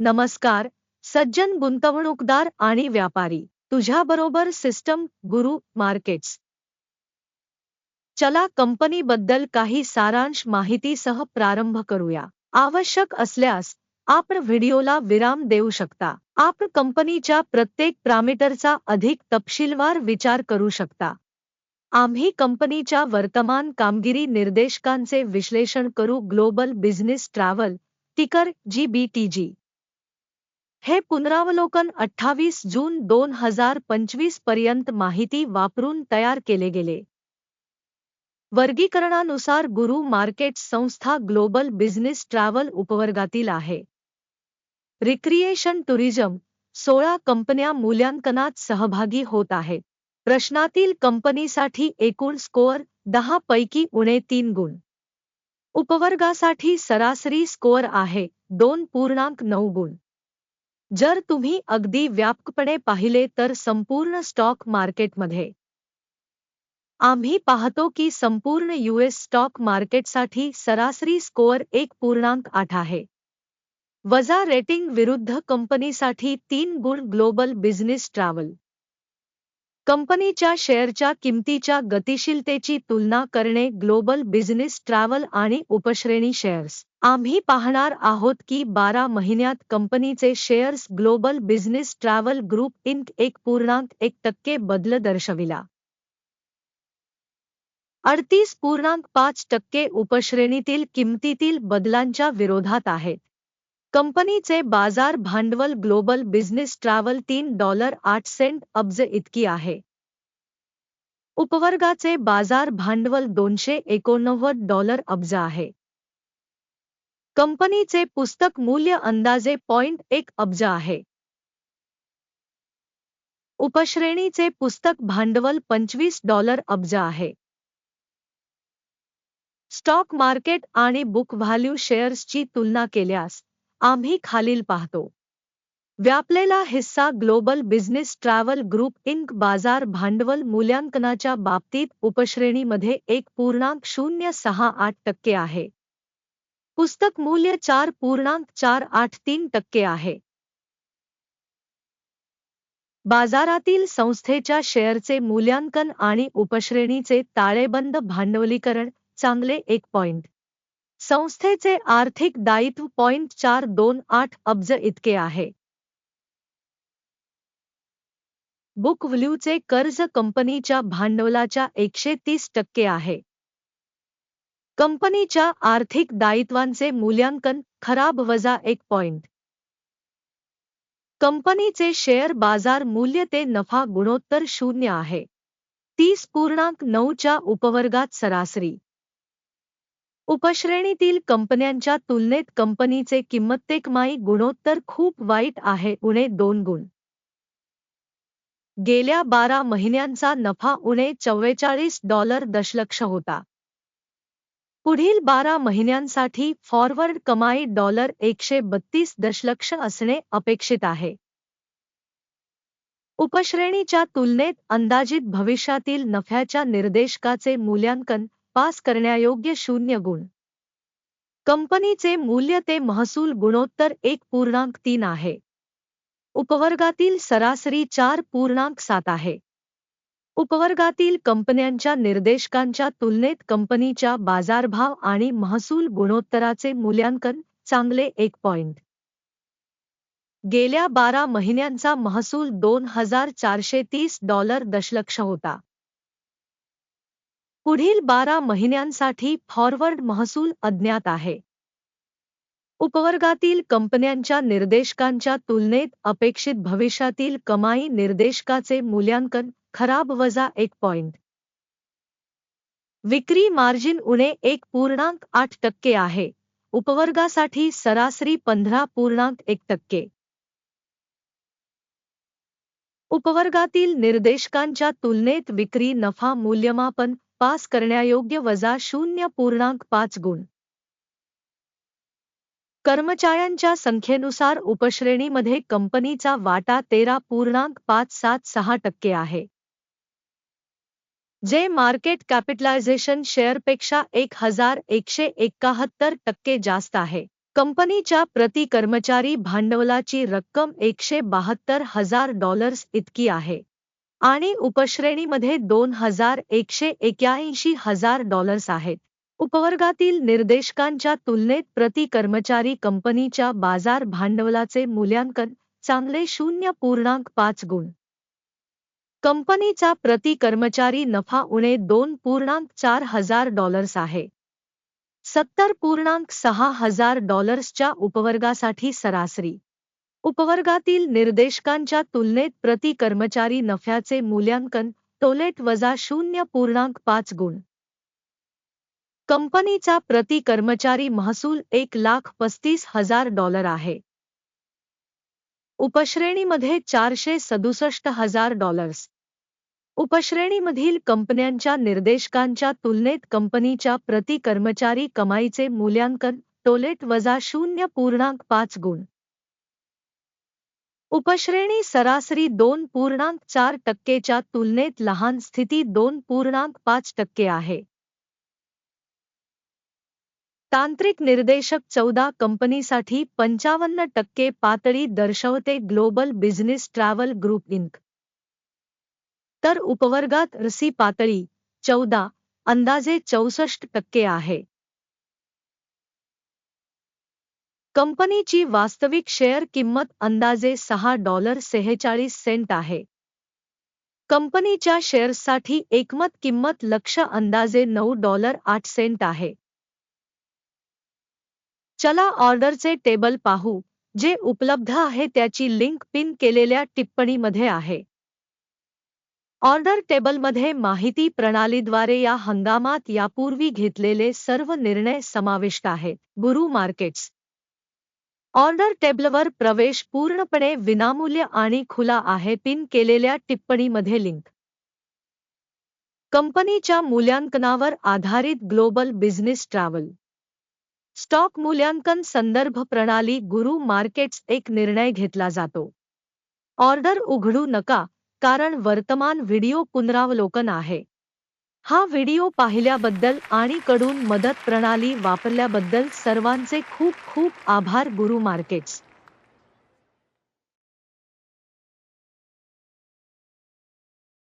नमस्कार सज्जन गुंतवणूकदार आणि व्यापारी तुझ्याबरोबर सिस्टम गुरु मार्केट्स. चला कंपनीबद्दल काही सारांश माहितीसह प्रारंभ करूया. आवश्यक असल्यास आपण व्हिडिओला विराम देऊ शकता. आपण कंपनीच्या प्रत्येक प्रामीटरचा अधिक तपशीलवार विचार करू शकता. आम्ही कंपनीच्या वर्तमान कामगिरी निर्देशकांचे विश्लेषण करू ग्लोबल बिझनेस ट्रॅव्हल टिकर जीबीटीजी हे पुनरावलोकन अठ्ठावीस जून दोन हज़ार पंचवीस पर्यंत माहिती वापरून तयार केले गेले. वर्गीकरणानुसार गुरु मार्केट संस्था ग्लोबल बिझनेस ट्रॅव्हल उपवर्गातील आहे. रिक्रिएशन टुरिझम सोळा कंपन्या मूल्यांकनात सहभागी होत आहेत प्रश्नातील कंपनीसाठी एकूण स्कोअर दहा पैकी उणे तीन गुण. उपवर्गासाठी सरासरी स्कोअर आहे दोन पूर्णांक नऊ गुण. जर तुम्ही अगदी व्यापकपणे पाहिले तर संपूर्ण स्टॉक मार्केटमध्ये आम्ही पाहतो की संपूर्ण यूएस स्टॉक मार्केटसाठी सरासरी स्कोअर एक पूर्णांक आठ आहे. वजा रेटिंग विरुद्ध कंपनीसाठी तीन गुण ग्लोबल बिझनेस ट्रॅव्हल कंपनीच्या शेअरच्या किमतीच्या गतिशीलतेची तुलना करणे ग्लोबल बिझनेस ट्रॅव्हल आणि उपश्रेणी शेअर्स. आम्ही पाहणार आहोत की बारा महिन्यात कंपनीचे shares global business travel group inc एक पूर्णांक एक टक्के बदल दर्शविला. अडतीस पूर्णांक पाच टक्के उपश्रेणीतील किमतीतील बदलांच्या विरोधात आहेत. कंपनीचे बाजार भांडवल ग्लोबल बिझनेस ट्रॅव्हल तीन डॉलर आठ सेंट अब्ज इतकी आहे. उपवर्गाचे बाजार भांडवल दोनशे एकोणनव्वद डॉलर अब्ज आहे. कंपनीचे पुस्तक मूल्य अंदाजे पॉइंट एक अब्ज आहे. उपश्रेणीचे पुस्तक भांडवल पंचवीस डॉलर अब्ज आहे. स्टॉक मार्केट आणि बुक व्हॅल्यू शेअर्सची तुलना केल्यास आम्ही खालील पाहतो. व्यापलेला हिस्सा global business travel group inc बाजार भांडवल मूल्यांकनाच्या बाबतीत उपश्रेणीमध्ये एक पूर्णांक शून्य सहा आठ टक्के आहे. पुस्तक मूल्य चार पूर्णांक चार आठ तीन टक्के आहे. बाजारातील संस्थेच्या शेअरचे मूल्यांकन आणि उपश्रेणीचे ताळेबंद भांडवलीकरण चांगले एक पॉइंट. संस्थेचे आर्थिक दायित्व पॉइंट चार दोन आठ अब्ज इतके आहे. बुक व्हॅल्यूचे कर्ज कंपनीच्या भांडवलाच्या एकशे तीस टक्के आहे. कंपनीच्या आर्थिक दायित्वांचे मूल्यांकन खराब वजा एक पॉइंट. कंपनीचे शेअर बाजार मूल्य ते नफा गुणोत्तर शून्य आहे. तीस पूर्णांक नऊच्या उपवर्गात सरासरी. उपश्रेणीतील कंपन्यांच्या तुलनेत कंपनीचे किंमतेकमाई गुणोत्तर खूप वाईट आहे उणे दोन गुण. गेल्या बारा महिन्यांचा नफा उणे चव्वेचाळीस डॉलर दशलक्ष होता. पुढील बारा महिन्यांसाठी फॉरवर्ड कमाई डॉलर एकशे बत्तीस दशलक्ष असणे अपेक्षित आहे. उपश्रेणीच्या तुलनेत अंदाजित भविष्यातील नफ्याच्या निर्देशकाचे मूल्यांकन पास करण्यायोग्य शून्य गुण. कंपनीचे मूल्य ते महसूल गुणोत्तर एक पूर्णांक तीन आहे. उपवर्गातील सरासरी चार पूर्णांक सात आहे. उपवर्गातील कंपन्यांच्या निर्देशकांच्या तुलनेत कंपनीच्या बाजारभाव आणि महसूल गुणोत्तराचे मूल्यांकन चांगले एक पॉइंट. गेल्या बारा महिन्यांचा महसूल दोन हजार चारशे तीस डॉलर दशलक्ष होता. पुढील बारा महिन्यांसाठी फॉरवर्ड महसूल अज्ञात आहे. उपवर्गातील कंपन्यांच्या निर्देशकांच्या तुलनेत अपेक्षित भविष्यातील कमाई निर्देशकाचे मूल्यांकन खराब वजा एक पॉइंट. विक्री मार्जिन उणे एक पूर्णांक आठ टक्के आहे. उपवर्गासाठी सरासरी पंधरा पूर्णांक एक टक्के. उपवर्गातील निर्देशकांच्या तुलनेत विक्री नफा मूल्यमापन पास करण्यायोग्य वजा शून्य पूर्णांक पाच गुण. कर्मचाऱ्यांच्या संख्येनुसार उपश्रेणीमध्ये कंपनीचा वाटा तेरा पूर्णांक पाच सात सहा टक्के आहे. जे मार्केट कॅपिटलायझेशन शेअरपेक्षा एक हज़ार एकशे एकाहत्तर टक्के जास्त आहे. कंपनीच्या प्रति कर्मचारी भांडवलाची रक्कम एकशे बहात्तर हज़ार डॉलर्स इतकी आहे. आणि उपश्रेणीमध्ये दोन हजार एकशे एक्याऐंशी हजार डॉलर्स आहेत. उपवर्गातील निर्देशकांच्या तुलनेत प्रति कर्मचारी कंपनीच्या बाजार भांडवलाचे मूल्यांकन चांगले शून्य पूर्णांक पाच गुण. कंपनीचा प्रति कर्मचारी नफा उणे दोन पूर्णांक चार हजार डॉलर्स आहे. सत्तर पूर्णांक सहा हजार डॉलर्सच्या उपवर्गासाठी सरासरी. उपवर्गातील निर्देशकांच्या तुलनेत प्रति कर्मचारी नफ्याचे मूल्यांकन टोलेट वजा शून्य पूर्णांक पाच गुण. कंपनीचा प्रति कर्मचारी महसूल एक लाख पस्तीस हजार डॉलर आहे. उपश्रेणीमध्ये चारशे सदुसष्ट हजार डॉलर्स. उपश्रेणीमधील कंपन्यांच्या निर्देशकांच्या तुलनेत कंपनीच्या प्रति कर्मचारी कमाईचे मूल्यांकन टोलेट वजा शून्य पूर्णांक पाच गुण. उपश्रेणी सरासरी दोन पूर्णांक चार टक्केच्या तुलनेत लहान स्थिती दोन पूर्णांक पाच टक्के आहे. तांत्रिक निर्देशक चौदा कंपनीसाठी पंचावन्न टक्के पातळी दर्शवते global business travel group inc. तर उपवर्गात रसी पातळी चौदा अंदाजे चौसष्ट टक्के आहे. कंपनीची वास्तविक शेअर किंमत अंदाजे सहा डॉलर सेहेचाळीस सेंट आहे. कंपनीच्या शेअर्ससाठी एकमत किंमत लक्ष अंदाजे नऊ डॉलर आठ सेंट आहे. चला ऑर्डरचे टेबल पाहू जे उपलब्ध आहे त्याची लिंक पिन केलेल्या टिप्पणीमध्ये आहे. ऑर्डर टेबलमध्ये माहिती प्रणालीद्वारे या हंगामात यापूर्वी घेतलेले सर्व निर्णय समाविष्ट आहेत. गुरु मार्केट्स ऑर्डर टेबलवर प्रवेश पूर्णपणे विनामूल्य आणि खुला आहे पिन केलेल्या टिप्पणीमध्ये लिंक. कंपनीच्या मूल्यांकनावर आधारित ग्लोबल बिझनेस ट्रॅव्हल. स्टॉक मूल्यांकन संदर्भ प्रणाली गुरु मार्केट्स एक निर्णय घेतला जातो. ऑर्डर उघडू नका कारण वर्तमान व्हिडिओ पुनरावलोकन आहे. हा व्हिडिओ पाहिल्याबद्दल आणि कडून मदत प्रणाली वापरल्याबद्दल सर्वांचे खूप खूप आभार गुरु मार्केट्स.